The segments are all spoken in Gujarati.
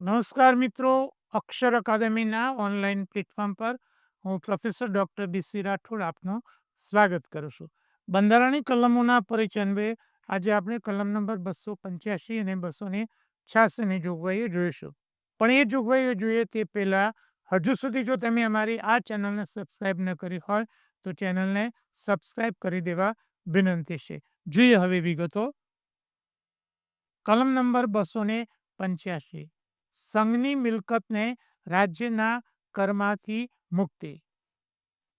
નમસ્કાર મિત્રો, અક્ષર અકાદમીના ઓનલાઈન પ્લેટફોર્મ પર હું પ્રોફેસર ડોક્ટર બીસી રાઠોડ આપનું સ્વાગત કરું છું. બંધારણની કલમોના પરિચય આજે આપણે કલમ નંબર બસો પંચ્યાસી અને બસો ને છ્યાસીની જોગવાઈઓ જોઈશું. પણ એ જોગવાઈઓ જોઈએ તે પહેલાં હજુ સુધી જો તમે અમારી આ ચેનલને સબસ્ક્રાઈબ ન કરી હોય, તો ચેનલને સબસ્ક્રાઈબ કરી દેવા વિનંતી છે. જોઈએ હવે વિગતો. કલમ નંબર બસો ને પંચ્યાસી. સંઘની મિલકતને રાજ્યના કરમાંથી મુક્તિ.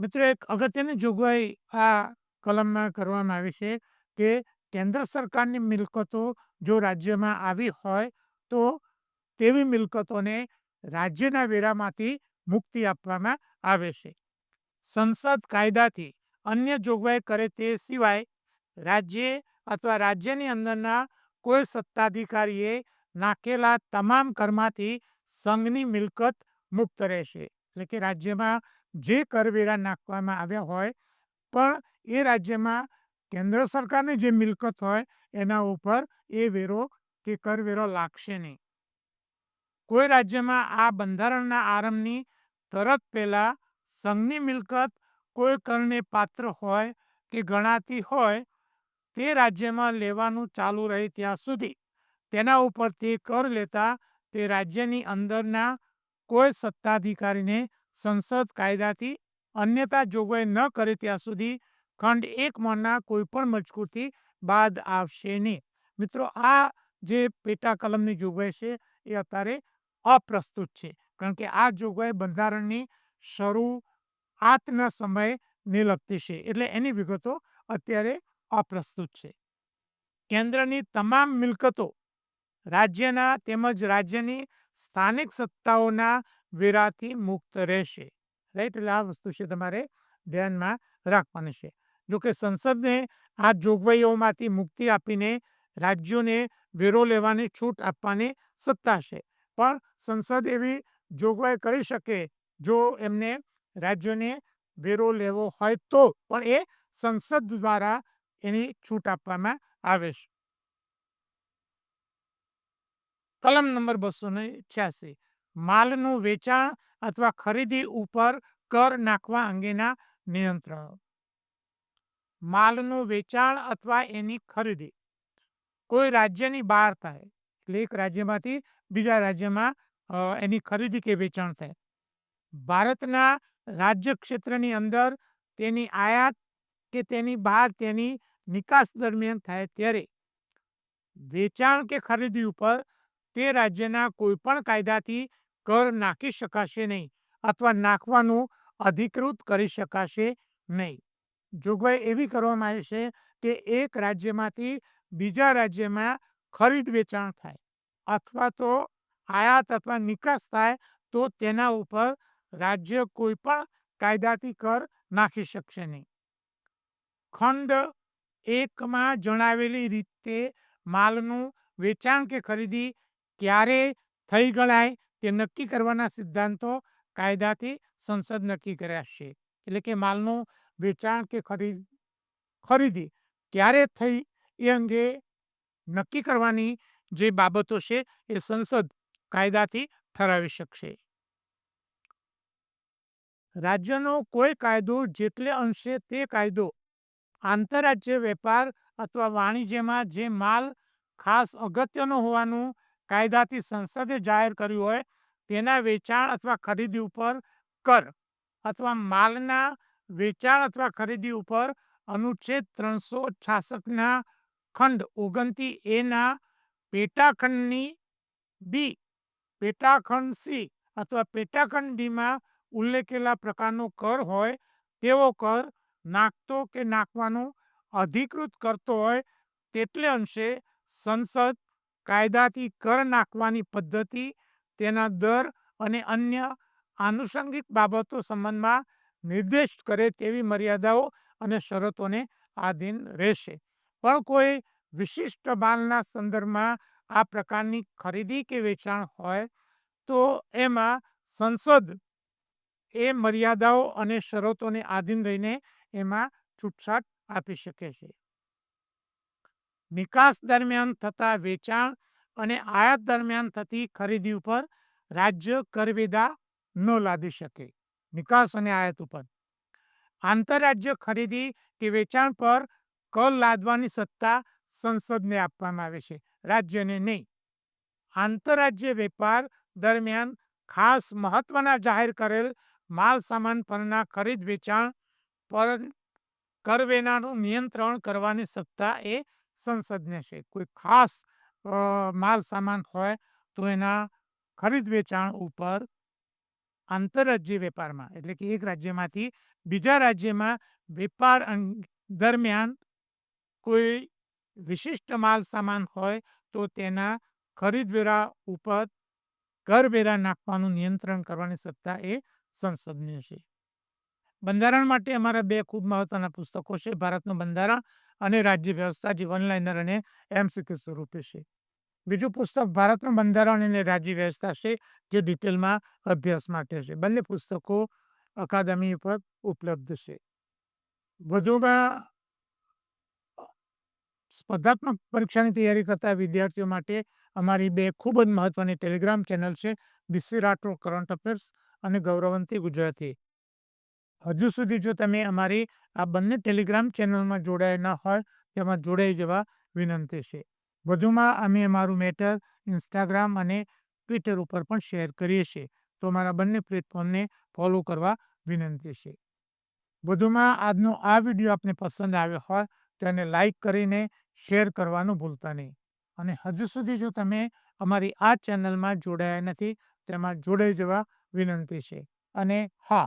મિત્રો, એક અગત્યની જોગવાઈ આ કલમમાં કરવામાં આવી છે કે કેન્દ્ર સરકારની મિલકતો જો રાજ્યમાં આવી હોય તો તેવી મિલકતોને રાજ્યના વેરામાંથી મુક્તિ આપવામાં આવે છે. સંસદ કાયદાથી અન્ય જોગવાઈ કરે તે સિવાય રાજ્ય અથવા રાજ્યની અંદરના કોઈ સત્તાધિકારીએ નાખેલા તમામ કરમાંથી સંઘની મિલકત મુક્ત રહેશે. એટલે કે રાજ્યમાં જે કરવેરા નાખવામાં આવ્યા હોય, પણ એ રાજ્યમાં કેન્દ્ર સરકારની જે મિલકત હોય, એના ઉપર એ વેરો કે કરવેરો લાગશે નહીં. કોઈ રાજ્યમાં આ બંધારણના આરંભની તરત પહેલાં સંઘની મિલકત કોઈ કરને પાત્ર હોય કે ગણાતી હોય, તે રાજ્યમાં લેવાનું ચાલુ રહે ત્યાં સુધી. તેના ઉપરથી કર લેતા તે રાજ્યની અંદરના કોઈ સત્તાધિકારીને સંસદ કાયદાથી અન્યતા જોગવાઈ ન કરે ત્યાં સુધી ખંડ એક મોના કોઈપણ મજકૂરથી બાદ આવશે નહીં. મિત્રો, આ જે પેટા કલમની જોગવાઈ છે એ અત્યારે અપ્રસ્તુત છે, કારણ કે આ જોગવાઈ બંધારણની શરૂઆતના સમયને લગતી છે, એટલે એની વિગતો અત્યારે અપ્રસ્તુત છે. કેન્દ્રની તમામ મિલકતો રાજ્યના તેમજ રાજ્યની સ્થાનિક સત્તાઓના વેરાથી મુક્ત રહેશે. રાઈટ એટલે આ વસ્તુ છે તમારે ધ્યાનમાં રાખવાની છે. જોકે સંસદને આ જોગવાઈઓમાંથી મુક્તિ આપીને રાજ્યોને વેરો લેવાની છૂટ આપવાની સત્તા છે. પણ સંસદ એવી જોગવાઈ કરી શકે જો એમને રાજ્યોને વેરો લેવો હોય તો, પણ એ સંસદ દ્વારા એની છૂટ આપવામાં આવે છે. કલમ નંબર બસો ને છ્યાસી. માલનું વેચાણ અથવા ખરીદી ઉપર કર નાખવા અંગેના નિયંત્રણો. માલનું વેચાણ અથવા એની ખરીદી. કોઈ રાજ્યની બહાર થાય, એટલે એક રાજ્યમાંથી બીજા રાજ્યમાં એની ખરીદી કે વેચાણ થાય. ભારતના રાજ્ય ક્ષેત્રની અંદર તેની આયાત કે તેની બહાર તેની નિકાસ દરમિયાન થાય ત્યારે વેચાણ કે ખરીદી ઉપર તે રાજ્યના કોઈપણ કાયદાથી કર નાખી શકાશે નહીં અથવા નાખવાનું અધિકૃત કરી શકાશે નહીં. જોગવાઈ એવી કરવામાં આવી છે કે એક રાજ્યમાંથી બીજા રાજ્યમાં ખરીદ વેચાણ થાય અથવા તો આયાત અથવા નિકાસ થાય તો તેના ઉપર રાજ્ય કોઈ પણ કાયદાથી કર નાખી શકશે નહીં. ખંડ એકમાં જણાવેલી રીતે માલનું વેચાણ કે ખરીદી ક્યારે થઈ ગણાય તે નક્કી કરવાના સિદ્ધાંતો કાયદાથી સંસદ નક્કી કર્યા છે. એટલે કે માલનું વેચાણ કે ખરીદ, ખરીદી ક્યારે થઈ એ અંગે નક્કી કરવાની જે બાબતો છે એ સંસદ કાયદાથી ઠરાવી શકશે. રાજ્યનો કોઈ કાયદો જેટલે અંશે તે કાયદો આંતરરાજ્ય વેપાર અથવા વાણિજ્યમાં જે માલ ખાસ અગત્યનો હોવાનું કાયદાથી સંસદે જાહેર કર્યું હોય, તેના વેચાણ અથવા ખરીદી ઉપર કર અથવા માલના વેચાણ અથવા ખરીદી ઉપર અનુચ્છેદ ત્રણસો છાસઠના ખંડ ઓગણતી એના પેટાખંડની બી, પેટાખંડ સી અથવા પેટાખંડ ડીમાં ઉલ્લેખેલા પ્રકારનો કર હોય, તેવો કર નાખતો કે નાખવાનું અધિકૃત કરતો હોય, તેટલે અંશે સંસદ કાયદાથી કર નાખવાની પદ્ધતિ, તેના દર અને અન્ય આનુષંગિક બાબતો સંબંધમાં નિર્દેશ કરે તેવી મર્યાદાઓ અને શરતોને આધીન રહેશે. પણ કોઈ વિશિષ્ટ માલના સંદર્ભમાં આ પ્રકારની ખરીદી કે વેચાણ હોય, તો એમાં સંસદ એ મર્યાદાઓ અને શરતોને આધીન રહીને એમાં છૂટછાટ આપી શકે છે. નિકાસ દરમિયાન થતા વેચાણ અને આયાત દરમિયાન થતી ખરીદી ઉપર રાજ્ય કરવેરા ન લાદી શકે નિકાસ અને આયાત ઉપર. આંતરરાજ્ય ખરીદી કે વેચાણ પર કર લાદવાની સત્તા સંસદને આપવામાં આવે છે, રાજ્યને નહીં. આંતરરાજ્ય વેપાર દરમિયાન ખાસ મહત્વના જાહેર કરેલ માલ સામાન પરના ખરીદ વેચાણ પર કરવેરાનું નિયંત્રણ કરવાની સત્તા એ સંસદને છે. કોઈ ખાસ માલ સામાન હોય તો એના ખરીદ વેચાણ ઉપર આંતરરાજ્ય વેપારમાં, એટલે કે એક રાજ્યમાંથી બીજા રાજ્યમાં વેપાર દરમિયાન કોઈ વિશિષ્ટ માલ સામાન હોય તો તેના ખરીદવેરા ઉપર કરવેરા નાખવાનું નિયંત્રણ કરવાની સત્તા એ સંસદની છે. બંધારણ માટે અમારા બે ખૂબ મહત્વના પુસ્તકો છે. ભારતનું બંધારણ અને રાજ્ય વ્યવસ્થા જે વનલાઇનર અને એમસીક્યુ સ્વરૂપે છે. બીજું પુસ્તક ભારતનું બંધારણ અને રાજ્ય વ્યવસ્થા છે, જે ડિટેલમાં અભ્યાસ માટે છે. બંને પુસ્તકો અકાદમી ઉપર ઉપલબ્ધ છે. વધુમાં સ્પર્ધાત્મક પરીક્ષાની તૈયારી કરતા વિદ્યાર્થીઓ માટે અમારી બે ખૂબ જ મહત્વની ટેલિગ્રામ ચેનલ છે બીસી રાઠોડ, કરંટ અફેર્સ અને ગૌરવંતી ગુજરાતી. હજુ સુધી જો તમે અમારી આ બંને ટેલિગ્રામ ચેનલમાં જોડાયા ન હોય તેમાં જોડાઈ જવા વિનંતી છે. વધુમાં અમે અમારું મેટર ઇન્સ્ટાગ્રામ અને ટ્વિટર ઉપર પણ શેર કરીએ છીએ. તો અમારા બંને પ્લેટફોર્મને ફોલો કરવા વિનંતી છે. વધુમાં આજનો આ વીડિયો આપને પસંદ આવ્યો હોય, તો એને લાઈક કરીને શેર કરવાનું ભૂલતા નહીં. અને હજુ સુધી જો તમે અમારી આ ચેનલમાં જોડાયા નથી તેમાં જોડાઈ જવા વિનંતી છે. અને હા